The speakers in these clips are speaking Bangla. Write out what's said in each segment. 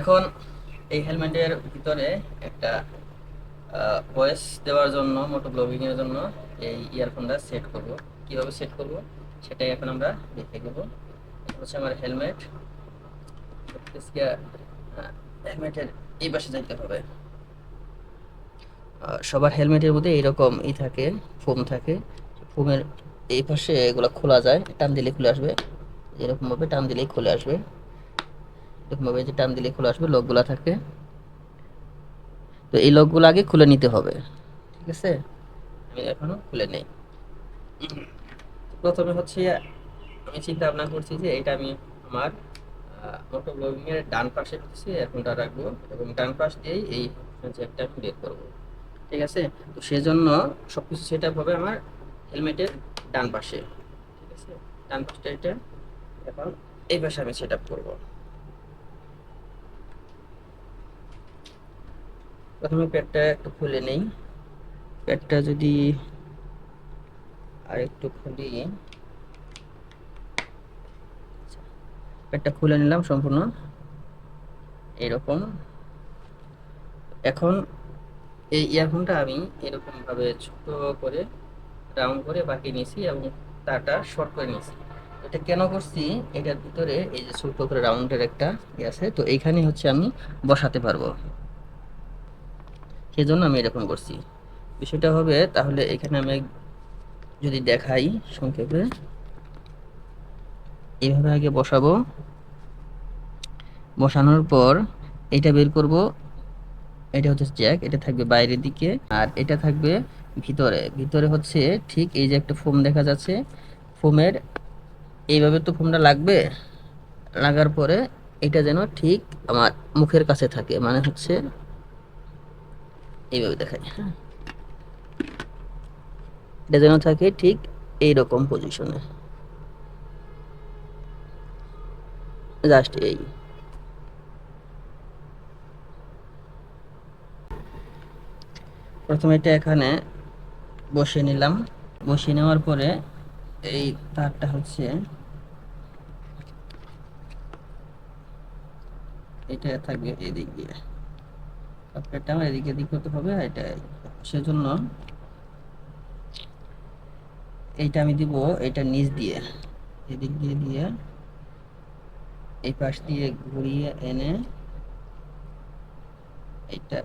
এখন এই হেলমেটের ভিতরে একটা ভয়েস দেওয়ার জন্য মোটো ব্লগিং এর জন্য এই ইয়ারফোনটা সেট করব। কীভাবে সেট করব? সেটাই এখন আমরা দেখে এটা হচ্ছে আমার হেলমেট হেলমেটের এই পাশে যাইতে হবে। সবার হেলমেটের মধ্যে এইরকম ই থাকে ফোম থাকে। ফোমের এই পাশে এগুলো খোলা যায়, টান দিলে খুলে আসবে। এরকমভাবে টান দিলেই খুলে আসবে। এরকম ভাবে যে টান দিলে খুলে আসবে, লকগুলা থাকে। তো এই লকগুলো আগে খুলে নিতে হবে, ঠিক আছে? আমি এখনও খুলে নেই। প্রথমে হচ্ছে, আমি চিন্তা ভাবনা করছি যে এটা আমি আমার মোটো ব্লগিং এর ডান পাশে হচ্ছে এখনটা রাখব। এবং ডান পাশ দিয়েই এই জ্যাকটা আমি বের করব, ঠিক আছে? তো সেজন্য সবকিছু সেট আপ হবে আমার হেলমেটের ডান পাশে, ঠিক আছে? ডান পাশটা এটা, এখন এই পাশে আমি সেট আপ করব। প্রথমে প্যাডটা একটু খুলে নেই। প্যাডটা যদি আর একটু খুলি প্যাডটা খুলে নিলাম সম্পূর্ণ। এরকম। এখন এই ইয়ারফোনটা আমি এরকম ভাবে ছোট করে, রাউন্ড করে বাকি নিয়েছি এবং তারটা শর্ট করে নিয়েছি। এটা কেন করছি? এটার ভিতরে এই যে ছোট করে রাউন্ডের একটা ইয়ে আছে, তো এইখানে হচ্ছে আমি বসাতে পারব। সেজন্য আমি এরকম করছি। বিষয়টা হবে তাহলে এখানে আমি যদি দেখাই সংক্ষেপে এইভাবে আগে বসাবো। বসানোর পর এটা বের করব, এটা হচ্ছে জ্যাক এটা থাকবে বাইরের দিকে, আর এটা থাকবে ভিতরে। ভিতরে হচ্ছে ঠিক এই যে একটা ফোম দেখা যাচ্ছে। ফোমের এইভাবে তো ফোমটা লাগবে? লাগার পরে এটা যেন ঠিক আমার মুখের কাছে থাকে মানে হচ্ছে এইভাবে দেখাই। হ্যাঁ এটা যেন থাকে ঠিক এইরকম পজিশনে জাস্ট এই। প্রথমে এটা এখানে বসিয়ে নিলাম। বসিয়ে নেওয়ার পরে এই তারটা হচ্ছে এটা থাকবে এদিক দিয়ে। সফটওয়্যারটা আমার এদিকে এদিক করতে হবে এটা সেজন্য এইটা আমি দিব এটা নিচ দিয়ে, এদিক দিয়ে দিয়ে এই পাশ দিয়ে ঘুরিয়ে এনে এইটা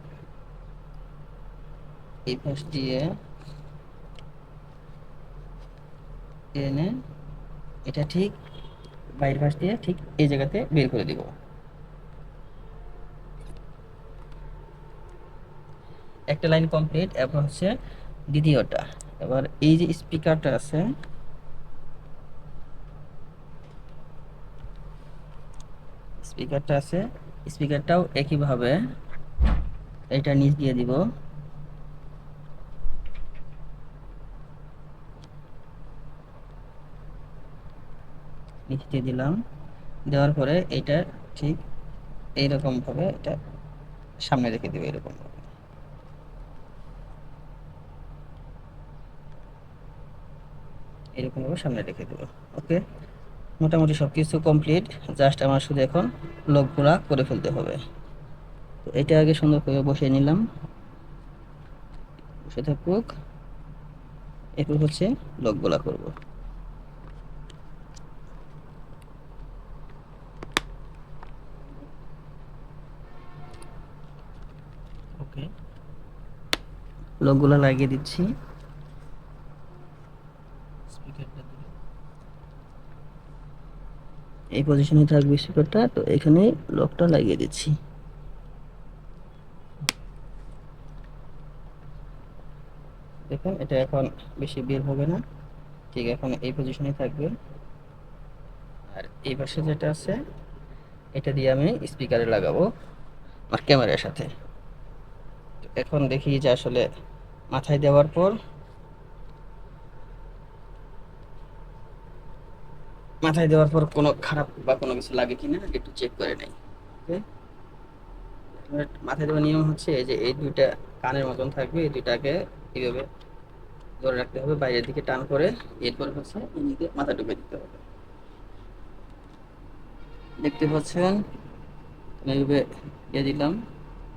এই পাশ দিয়ে এনে এটা ঠিক বাইরের পাশ দিয়ে ঠিক এই জায়গাতে বের করে দিব। একটা লাইন কমপ্লিট এবার হচ্ছে দ্বিতীয়টা। এবার এই যে স্পিকারটা আছে স্পিকারটা আছে, স্পিকারটাও একইভাবে এটা নিচ দিয়ে দিব। নিচ দিয়ে দিলাম। দেওয়ার পরে এটা ঠিক এইরকম ভাবে এটা সামনে রেখে দেবে এরকম ভাবে এরকম ভাবে সামনে রেখে দেবো। ওকে? মোটামুটি সব কিছু কমপ্লিট জাস্ট আমার শুধু এখন লকগুলা করে ফেলতে হবে। তো এটা আগে সুন্দর করে বসিয়ে নিলাম। বসে থাকুক। এরপর হচ্ছে লকগুলা করব। ওকে। লকগুলা লাগিয়ে দিচ্ছি স্পিকারটা দিলে এই পজিশনে থাকবে স্পিকারটা তো এখানে লকটা লাগিয়ে দিচ্ছি। দেখুন, এটা এখন বেশি বের হবে না। ঠিক, এখন এই পজিশনে থাকবে। আর এই পাশে যেটা আছে, এটা দিয়ে আমি স্পিকারে লাগাবো আমার ক্যামেরার সাথে। এখন দেখি যে আসলে মাথায় দেওয়ার পর মাথায় দেওয়ার পর কোনো খারাপ বা কোনো কিছু লাগে কি না একটু চেক করে নেই। ওকে মাথায় দেওয়ার নিয়ম হচ্ছে যে এই দুইটা কানের মতন থাকবে, এই দুইটাকে এইভাবে ধরে রাখতে হবে, বাইরের দিকে টান করে, এরপর হচ্ছে এদিকে মাথা ঢুকে দিতে হবে। দেখতে পাচ্ছেন? এইভাবে দিয়ে দিলাম।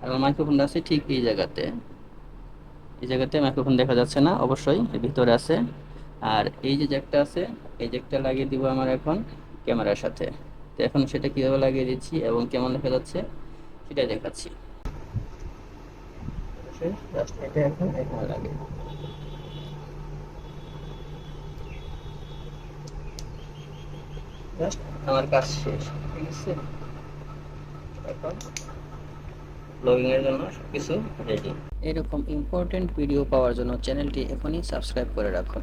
আর মাইক্রোফোনটা আছে ঠিক এই জায়গাতে। এই জায়গাতে মাইক্রোফোন দেখা যাচ্ছে না, অবশ্যই ভিতরে আছে। আর এই যে জ্যাকটা আছে, এই জ্যাকটা লাগিয়ে দিব আমার এখন ক্যামেরার সাথে। তো এখন সেটা কীভাবে লাগিয়ে দিচ্ছি এবং কেমন দেখা যাচ্ছে সেটা দেখাচ্ছি। আমার কাজ শেষ, ঠিক আছে? এখন জন্য সবকিছু রেডি এরকম ইম্পর্টেন্ট ভিডিও পাওয়ার জন্য চ্যানেলটি এখনই সাবস্ক্রাইব করে রাখুন।